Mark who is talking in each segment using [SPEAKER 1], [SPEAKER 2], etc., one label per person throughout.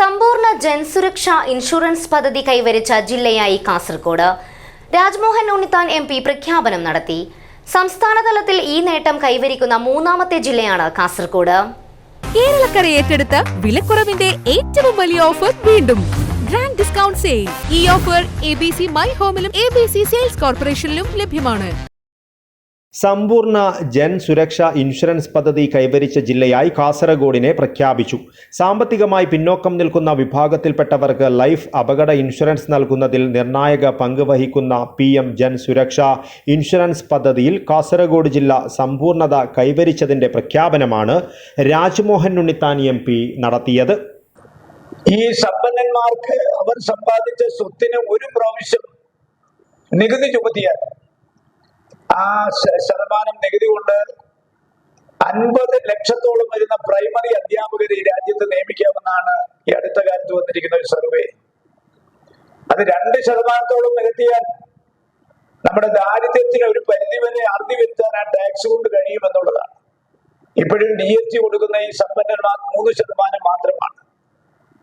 [SPEAKER 1] സമ്പൂർണ ജൻസുരക്ഷ ഇൻഷുറൻസ് പദ്ധതി കൈവരിച്ച ജില്ലയായി കാസർഗോഡ്. രാജ്മോഹൻ ഉണ്ണിത്താൻ എം പി പ്രഖ്യാപനം നടത്തി. സംസ്ഥാനതലത്തിൽ ഈ നേട്ടം കൈവരിക്കുന്ന മൂന്നാമത്തെ ജില്ലയാണ് കാസർഗോഡ്.
[SPEAKER 2] കേരളക്കര ഏറ്റെടുത്ത വിലക്കുറവിന്റെ ഏറ്റവും വലിയ ഓഫർ വീണ്ടും. Grand discount sale. ഈ offer A B C my ഹോമിലും A B C sales കോർപ്പറേഷനിലും ലഭ്യമാണ്.
[SPEAKER 3] സമ്പൂർണ ജൻ സുരക്ഷ ഇൻഷുറൻസ് പദ്ധതി കൈവരിച്ച ജില്ലയായി കാസർഗോഡിനെ പ്രഖ്യാപിച്ചു. സാമ്പത്തികമായി പിന്നോക്കം നിൽക്കുന്ന വിഭാഗത്തിൽപ്പെട്ടവർക്ക് ലൈഫ് അപകട ഇൻഷുറൻസ് നൽകുന്നതിൽ നിർണായക പങ്ക് വഹിക്കുന്ന പി എം ജൻ സുരക്ഷ ഇൻഷുറൻസ് പദ്ധതിയിൽ കാസർഗോഡ് ജില്ല സമ്പൂർണത കൈവരിച്ചതിന്റെ പ്രഖ്യാപനമാണ് രാജ്മോഹൻ ഉണ്ണിത്താൻ എം പി നടത്തിയത്.
[SPEAKER 4] ഈ സമ്പന്നന്മാർക്ക് അവർ സമ്പാദിച്ച സ്വത്തിന് ഒരു പ്രാവശ്യം നികുതി ചുമത്തിയാൽ ആ ശതമാനം നികുതി കൊണ്ട് അൻപത് ലക്ഷത്തോളം വരുന്ന പ്രൈമറി അധ്യാപകരെ ഈ രാജ്യത്ത് നിയമിക്കാമെന്നാണ് ഈ അടുത്ത കാലത്ത് വന്നിരിക്കുന്ന ഒരു സർവേ അത് രണ്ട് ശതമാനത്തോളം നികത്തിയാൽ നമ്മുടെ ദാരിദ്ര്യത്തിന് ഒരു പരിധി വരെ അറുതി വരുത്താൻ ആ ടാക്സ് കൊണ്ട് കഴിയുമെന്നുള്ളതാണ്. ഇപ്പോഴും ഡി എസ് കൊടുക്കുന്ന ഈ സമ്പന്നന്മാർ മൂന്ന് ശതമാനം മാത്രമാണ്.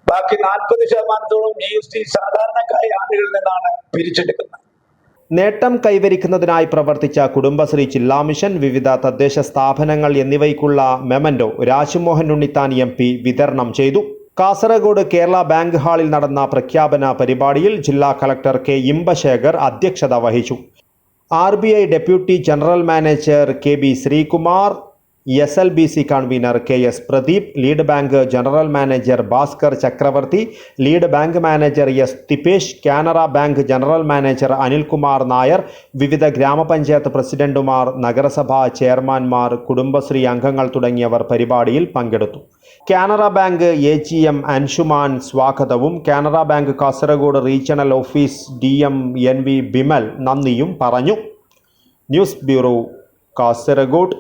[SPEAKER 4] ബാക്കി നാൽപ്പത് ശതമാനത്തോളം ജി എസ് ടി സാധാരണക്കായ ആളുകളിൽ നിന്നാണ് പിരിച്ചെടുക്കുന്നത്.
[SPEAKER 3] നേട്ടം കൈവരിക്കുന്നതിനായി പ്രവർത്തിച്ച കുടുംബശ്രീ ജില്ലാ മിഷൻ വിവിധ തദ്ദേശ സ്ഥാപനങ്ങൾ എന്നിവയ്ക്കുള്ള memento Rajmohan Unnithan M P വിതരണം ചെയ്തു. കാസർഗോഡ് കേരള ബാങ്ക് ഹാളിൽ നടന്ന പ്രഖ്യാപന പരിപാടിയിൽ ജില്ലാ കളക്ടർ കെ ഇമ്പശേഖർ അധ്യക്ഷത വഹിച്ചു. R deputy general manager K B Sreekumar S L B C convener K S Pradeep lead bank general manager Bhaskar Chakravarthy lead bank manager S Thipesh Canara bank general manager Anilkumar Nair വിവിധ ഗ്രാമപഞ്ചായത്ത് പ്രസിഡന്റുമാർ നഗരസഭാ ചെയർമാൻമാർ കുടുംബശ്രീ അംഗങ്ങൾ തുടങ്ങിയവർ പരിപാടിയിൽ പങ്കെടുത്തു. Canara bank A G M Anshuman സ്വാഗതവും Canara bank Kasaragod regional office D M N V Bimal നന്ദിയും പറഞ്ഞു. News bureau Kasaragod.